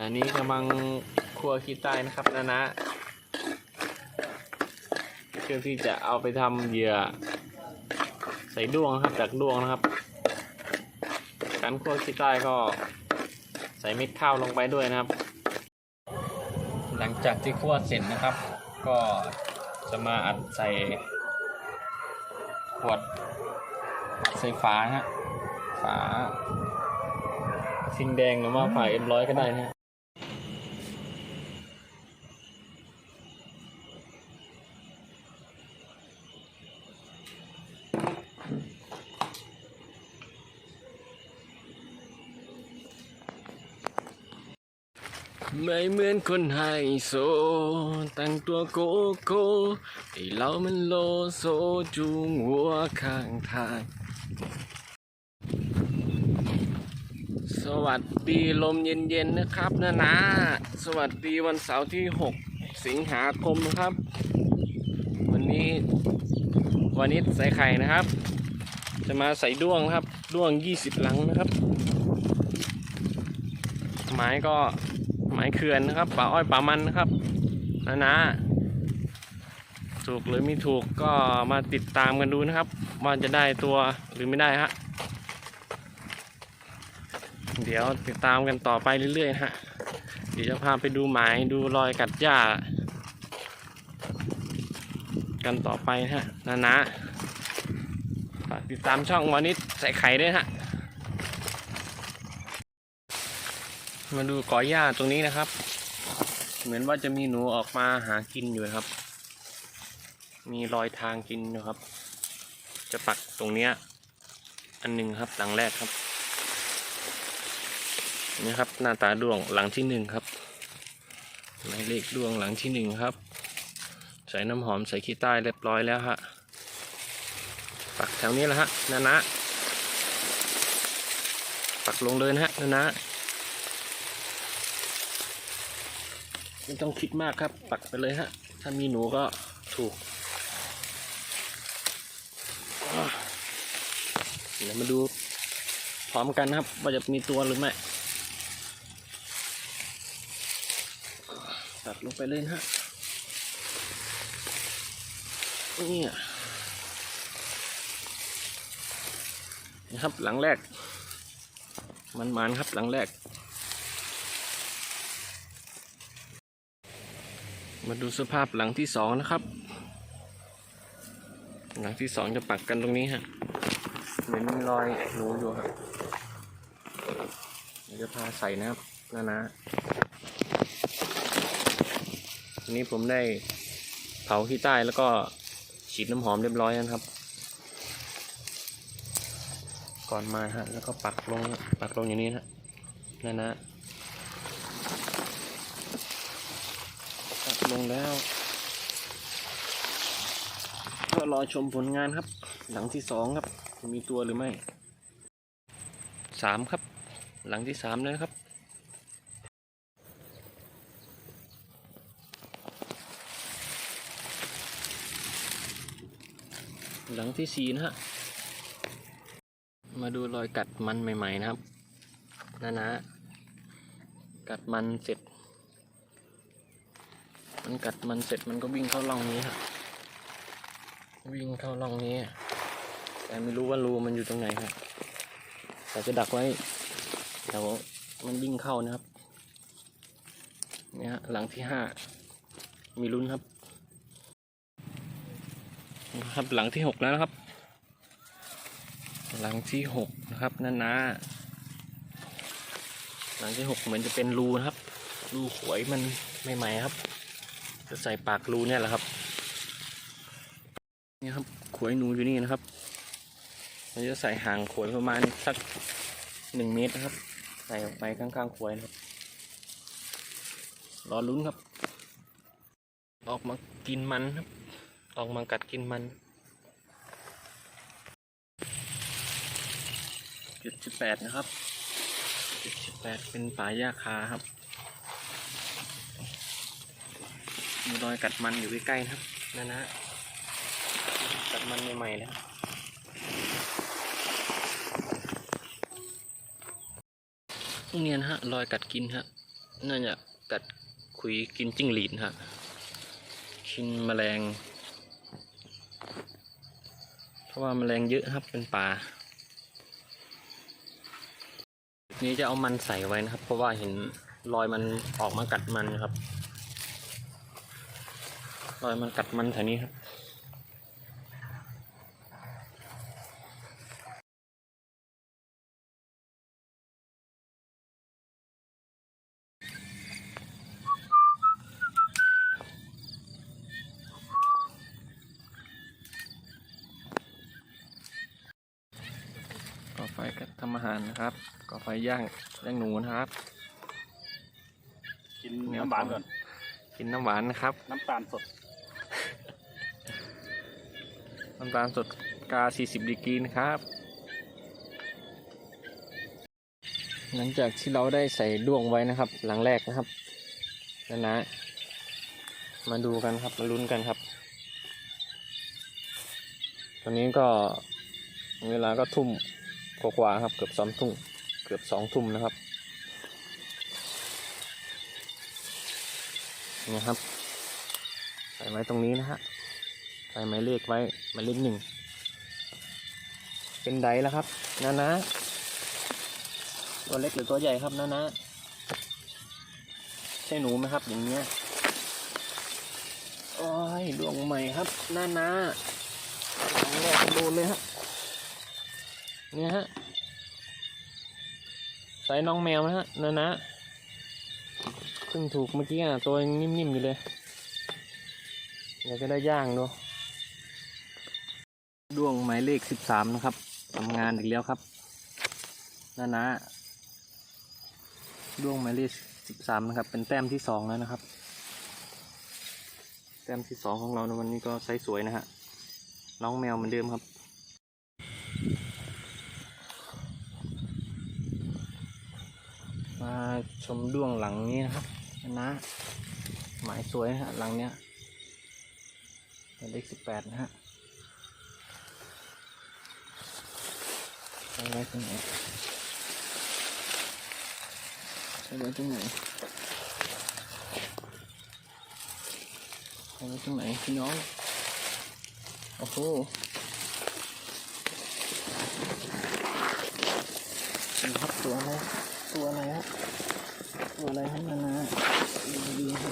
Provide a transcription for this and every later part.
อันนี้กำลังครัวขี้ใต้นะครับนะนะเพื่อที่จะเอาไปทำเหยื่อ ใส่ด้วงนะครับจากด้วงนะครับ การคั่วขี้ใต้ก็ใส่เม็ดข้าวลงไปด้วยนะครับ หลังจากที่คั่วเสร็จนะครับ ก็จะมาอัดใส่ขวดใส่ฝานะฮะฝาซิงแดงหรือว่าฝาเอ็มร้อยก็ได้นะ ไม่เหมือนคนไฮโซ แต่งตัวโกโก้ไอเรามันโลโซจูงหัวข้างทาง สวัสดีลมเย็นๆนะครับนะนะ สวัสดีวันเสาร์ที่ 6 สิงหาคมนะครับ วันนี้วันนี้ใส่ไข่นะครับ จะมาใส่ด้วงนะครับ ด้วง 20 หลังนะครับ ไม้ก็ เขื่อนนะครับป่าอ้อยป่ามันนะครับนะนะถูกหรือไม่ถูกก็มาติดตามกันดูนะครับว่าจะได้ตัวหรือไม่ได้ฮะเดี๋ยวติดตามกันต่อไปเรื่อยๆฮะเดี๋ยวจะพาไปดูหมายดูรอยกัดหญ้า กันต่อไปฮะนะนะฝากติดตามช่องวันนี้ใส่ไข่ด้วยฮะ มาดูกอหญ้าตรงนี้นะครับ เหมือนว่าจะมีหนูออกมาหากินอยู่ครับ มีรอยทางกินอยู่ครับ จะปักตรงเนี้ยอันหนึ่งครับหลังแรกครับนี่ครับหน้าตาดวงหลังที่หนึ่งครับหมายเลขดวงหลังที่หนึ่งครับ ใส่น้ำหอมใส่ขี้ใต้เรียบร้อยแล้วฮะปักแถวนี้แหละฮะนะนะปักลงเลยนะฮะนะนะ ไม่ต้องคิดมากครับ ปักไปเลยฮะ ถ้ามีหนูก็ถูกเดี๋ยวมาดูพร้อมกันนะครับ ว่าจะมีตัวหรือไม่ตัดลงไปเลยนะฮะนี่นะครับหลังแรก มันมันๆครับหลังแรก มาดูสภาพหลังที่สองนะครับ หลังที่สองจะปักกันตรงนี้ฮะเหมือนมีรอยหนูอยู่ครับเดี๋ยวจะพาใส่นะครับนะนะทีนี้ผมได้เผาขี้ใต้แล้วก็ฉีดน้ำหอมเรียบร้อยนะครับ ก่อนมาฮะแล้วก็ปักลงปักลงอย่างนี้นะนะนะ ตัด ลงแล้วก็รอชมผลงานครับ หลังที่สองครับ มีตัวหรือไม่สามครับ หลังที่สามแล้วนะครับหลังที่สี่นะฮะ มาดูรอยกัดมันใหม่ ๆ นะครับนะนะ กัดมันเสร็จ มันกัดมันเสร็จมันก็วิ่งเข้าร่องนี้ครับวิ่งเข้าร่องนี้ แต่ไม่รู้ว่ารูมันอยู่ตรงไหนครับแต่จะดักไว้แต่ว่ามันวิ่งเข้านะครับ เนี่ยฮะหลังที่ห้ามีลุ้นครับครับหลังที่หกแล้วนะครับ หลังที่หกนะครับนั่นนะหลังที่หกเหมือนจะเป็นรูนะครับ รูขวยมันใหม่ๆครับ จะใส่ปากรูเนี่ยแหละครับ นี่ครับขวยหนูอยู่นี่นะครับเราจะใส่ห่างขวยประมาณสักหนึ่งเมตรนะครับ ใส่ออกไปข้างๆขวยนะครับ รอลุ้นครับ ออกมากินมันครับ ออกมากัดกินมันจ็ดสิบแปดนะครับจ็ดสิบแปดเป็นป่าหญ้าคาครับ มีรอยกัดมันอยู่ใกล้ๆนะครับนั่นนะกัดมันใหม่ๆแล้วเนี่ยนะฮะรอยกัดกินฮะน่าจะกัดคุยกินจิ้งหรีดนฮะกินแมลง เพราะว่าแมลงเยอะครับเป็นป่านี้จะเอามันใส่ไว้นะครับ เพราะว่าเห็นรอยมันออกมากัดมันครับ รอยมันกัดมันแถวนี้ครับก่อไฟกับทำอาหารนะครับก่อไฟย่างย่างหนูนะครับ กินน้ำหวานก่อน กินน้ำหวานนะครับ น้ำตาลสด น้ำตาลสดกา 40ดีกรีนะครับ หลังจากที่เราได้ใส่ด้วงไว้นะครับ หลังแรกนะครับนะนะ มาดูกันครับ มาลุ้นกันครับ ตอนนี้ก็เวลาก็ทุ่มกว่าครับ เกือบสองทุ่มเกือบสองทุ่มนะครับนี่ครับใส่ไว้ตรงนี้นะฮะ ใส่หมายเลขไว้หมายเลขหนึ่ง เป็นไดแล้วครับนะนะ ตัวเล็กหรือตัวใหญ่ครับนะนะ ใช่หนูไหมครับ อย่างเงี้ยโอ้ยดวงใหม่ครับนะนะครั้งแรกโดนเลยฮะเนี่ยฮะใส่น้องแมวนะฮะนะนะเพิ่งถูกเมื่อกี้อะตัวยังนิ่มๆอยู่เลยอยากจะได้ย่างดู ดวงหมายเลขสิบสามนะครับทำงานอีกแล้วครับนานะดวงหมายเลขสิบสามนะครับ เป็นแต้มที่สองแล้วนะครับ แต้มที่สองของเราในวันนี้ก็ไซส์สวยนะฮะน้องแมวเหมือนเดิมครับมาชมดวงหลังนี้นะครับนะหมายสวยฮะหลังเนี้ยเลขสิบแปดนะฮะ ใช้ไว้ตรงไหนใช้ไว้ตรงไหนใช้ไว้ตรงไหนพี่น้อง โอ้โหนี่ครับตัวอะไรตัวอะไรฮะตัวอะไรครับนานาดูดีๆครั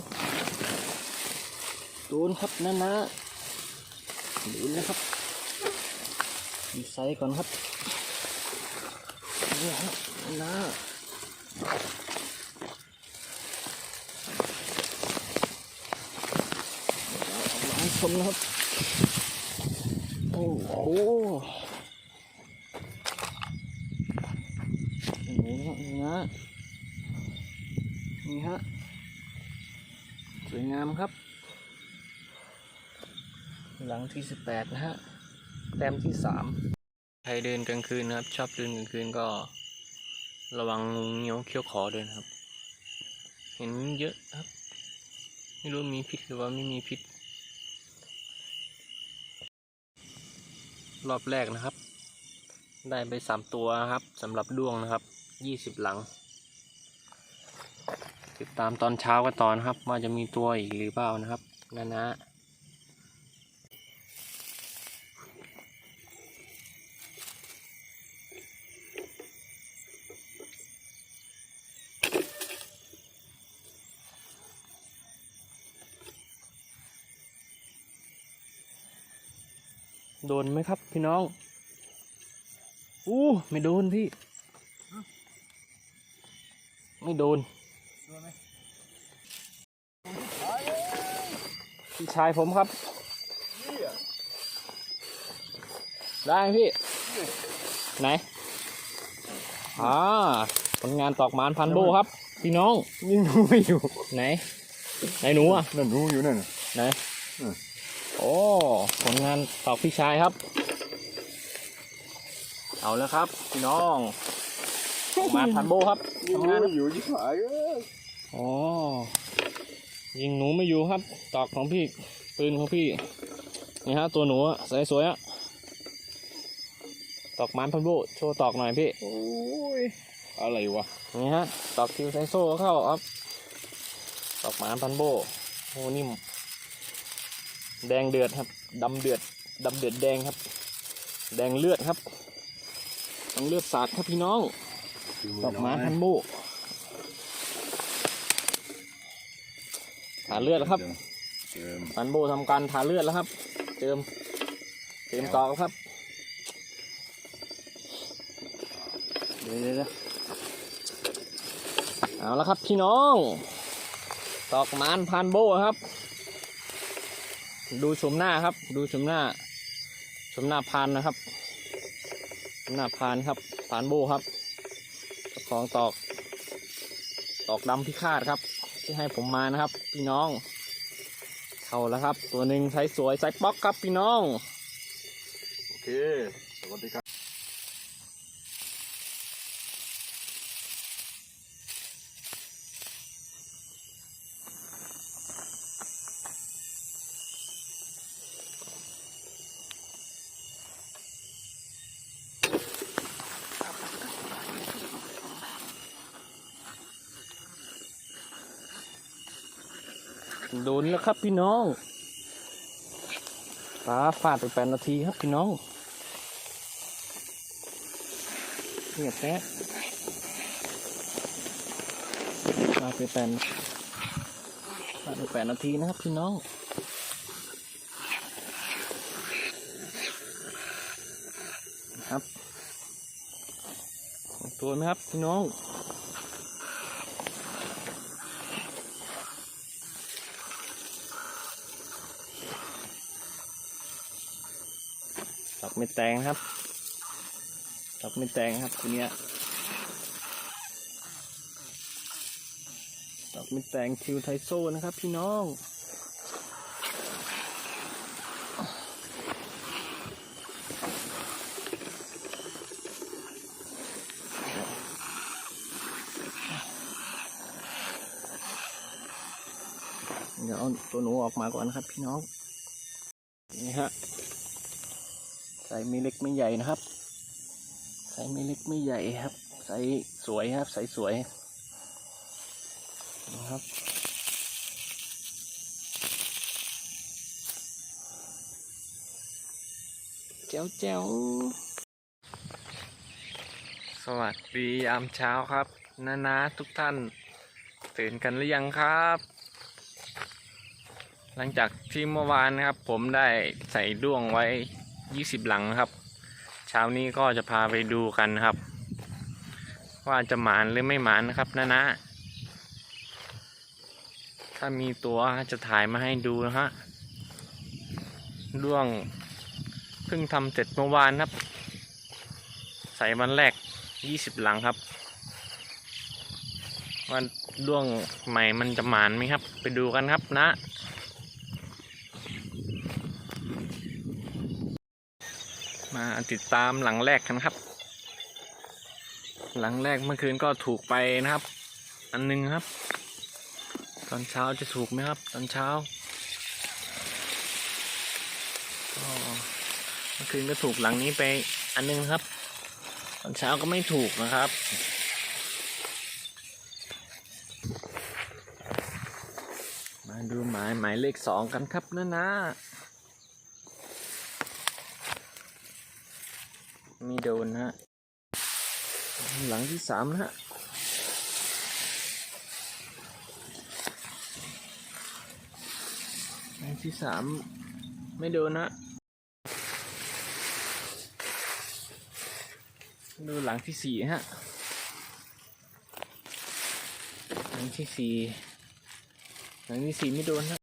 บ โดน ครับนะนะโดนนะครับดีไซน์ก่อนครับนี่ฮะนะมาชมนะครับ โอ้โหนี่ฮะนี่นะนี่ฮะสวยงามครับ หลังที่สิบแปดนะฮะแต้มที่สามใครเดินกลางคืนนะครับ ชอบเดินกลางคืนก็ ระวังงูเงี้ยวเขี้ยวขอด้วยนะครับ เห็นเยอะครับ ไม่รู้มีพิษหรือว่าไม่มีพิษ รอบแรกนะครับ ได้ไปสามตัวครับสำหรับด้วงนะครับยี่สิบหลัง ติดตามตอนเช้ากันตอนครับว่าจะมีตัวอีกหรือเปล่านะครับนะนะ นไหมครับ พี่น้อง อู้ไม่โดนพี่ ไม่โดน พี่ชายผมครับ ได้ไหมพี่ ไหน อ่าผลงานตอกหมานพันโบครับ พี่น้อง ยิ่งดูไม่อยู่ ไหน ไหนหนูอะนั่นรู้อยู่นั่นน่ะไหน อืม โอ้ผลงานตอกพี่ชายครับ เอาแล้วครับพี่น้องตอกหมานพันโบครับทำงานครับอยู่ยิ่งหายเอ้ยอ๋อยิงหนูไม่อยู่ครับ ตอกของพี่ปืนของพี่นี่ฮะตัวหนูอะสวยๆอะตตอกมันพันโบโชว์ตอกหน่อยพี่โอ้ยอะไรวะนี่ฮะตอกคิวไซโซ่เข้าครับตอกหมาพันโบโอ้นิ่ม แดงเดือดครับดำเดือดดำเดือดแดงครับ แดงเลือดครับต้องเลือดสาดครับพี่น้องตอกหมาพันโบทาเลือดแล้วครับพันโบทำการทาเลือดแล้วครับเติมเติมตอกครับเดี๋ยวเดี๋ยวเอาละครับพี่น้องตอกมานพันโบครับ ดูชมหน้าครับ ดูชมหน้าชมหน้าพานนะครับชมหน้าพานครับพานโบครับของตอกตอกดำพิฆาตครับ ที่ให้ผมมานะครับ พี่น้องเข้าแล้วครับ ตัวหนึ่งใช้สวยใช้ป๊อกครับพี่น้อง โอเค สวัสดีครับ แล้วครับพี่น้องปลาฟาดไปแปดนาทีครับพี่น้องเงียบแป๊ะฟาดไปแปดฟาดไปแปดนาทีนะครับพี่น้องครับตัวไหมครับพี่น้อง ดอกเม็ดแตงครับดอกเม็ดแตงครับทีเนี้ยดอกเม็ดแตงคิวไทโซนะครับ พี่น้องเดี๋ยวเอาตัวหนูออกมาก่อนนะครับพี่น้อง นี่ฮะ ใส่ไม่เล็กไม่ใหญ่นะครับใส่ไม่เล็กไม่ใหญ่ครับใส่สวยครับใส่สวยนะครับแจ๋วแจ๋วสวัสดียามเช้าครับนานาทุกท่านตื่นกันหรือยังครับ หลังจากที่เมื่อวานนะครับ ผมได้ใส่ด้วงไว้ 20หลังนะครับ เช้านี้ก็จะพาไปดูกันครับ ว่าจะหมานหรือไม่หมานนะครับนะนะถ้ามีตัวจะถ่ายมาให้ดูนะฮะด้วงเพิ่งทำเสร็จเมื่อวานครับ ใส่วันแรก20หลังครับว่าด้วงใหม่มันจะหมานไหมครับ ไปดูกันครับนะ มา ติดตามหลังแรกกันครับ หลังแรกเมื่อคืนก็ถูกไปนะครับ อันหนึงครับ ตอนเช้าจะถูกไหมครับ ตอนเช้าก็เมื่อคืนก็ถูกหลังนี้ไปอันหนึงครับ ตอนเช้าก็ไม่ถูกนะครับมาดูหมายหมายเลขสองกันครับนะนะ มีโดนนะฮะหลังที่สามนะฮะหลังที่สามไม่โดนนะดูหลังที่สี่ฮะหลังที่สี่หลังที่สี่ไม่โดนนะ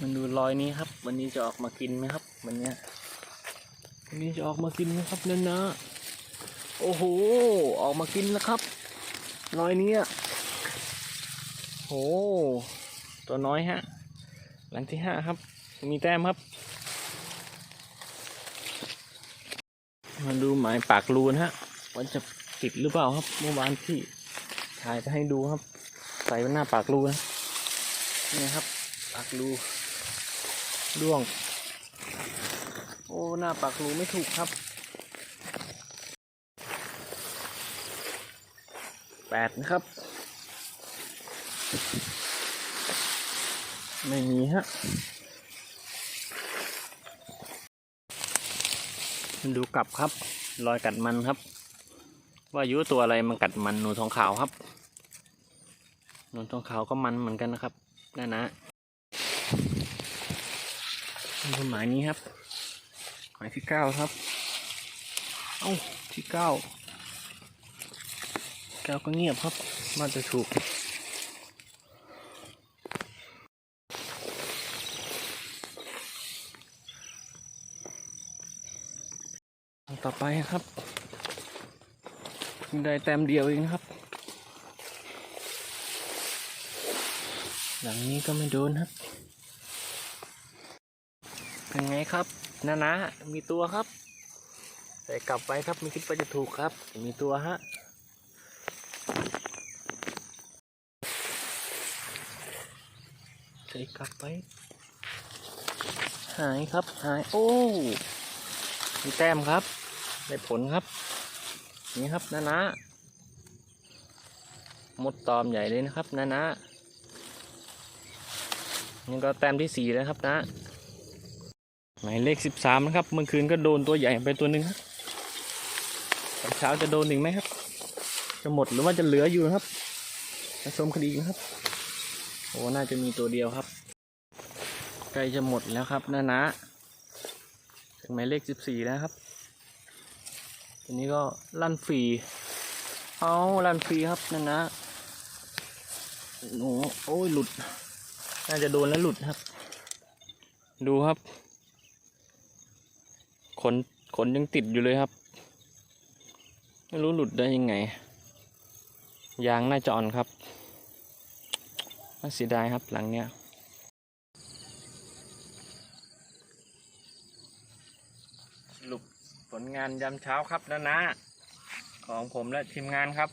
มันดูรอยนี้ครับ วันนี้จะออกมากินไหมครับ วันเนี้ย วันนี้จะออกมากินนะครับนั่นนะ โอ้โห ออกมากินแล้วครับ น้อยเนี้ยโอ้ตัวน้อยฮะ หลังที่ห้าครับ มีแต้มครับ มาดูหมายปากรูนฮะว่าจะติดหรือเปล่าครับ เมื่อวานที่ถ่ายไปให้ดูครับ ใส่ไว้หน้าปากรูนะนี่ครับ ปากรูด้วง โอ้ หน้าปากรูไม่ถูกครับแปดนะครับ ไม่มีฮะดูกลับครับ รอยกัดมันครับ ว่ายุตัวอะไรมันกัดมันหนูทองขาวครับหนูทองขาวก็มันเหมือนกันนะครับนั่นนะต้นไม้นี้ครับายที่เก้าครับ เอ้าที่เก้าเก้าก็เงียบครับมันจะถูกต่อไปครับได้แต้มเดียวเองครับหลังนี้ก็ไม่โดนครับ เป็นไงครับ นะนะ มีตัวครับแต่กลับไปครับไม่คิดว่าจะถูกครับ มีตัวฮะใส่กลับไป หายครับหายโอ้ มีแต้มครับ ได้ผลครับ นี่ครับนะนะมดตอมใหญ่เลยนะครับนะนะนี่ก็แต้มที่สี่แล้วครับนะ หมายเลขสิบสามนะครับ เมื่อคืนก็โดนตัวใหญ่ไปตัวหนึ่งครับเช้าจะโดนอีกไหมครับ จะหมดหรือว่าจะเหลืออยู่นะครับมาชมคดีกันครับ โอ้ น่าจะมีตัวเดียวครับ ใกล้จะหมดแล้วครับนะนะ ถึงหมายเลขสิบสี่แล้วครับทีนี้ก็ลั่นฟรี เอาลั่นฟรีครับนั่นะหนูโอ้ยหลุด น่าจะโดนแล้วหลุดครับ ดูครับ ขนขนยังติดอยู่เลยครับ ไม่รู้หลุดได้ยังไง ยางน่าจะอ่อนครับน่าเสียดายครับหลังเนี้ยสรุปผลงานยามเช้าครับนะนะ ของผมและทีมงานครับ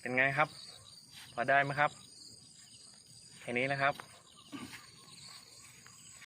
เป็นไงครับ พอได้ไหมครับ แค่นี้นะครับ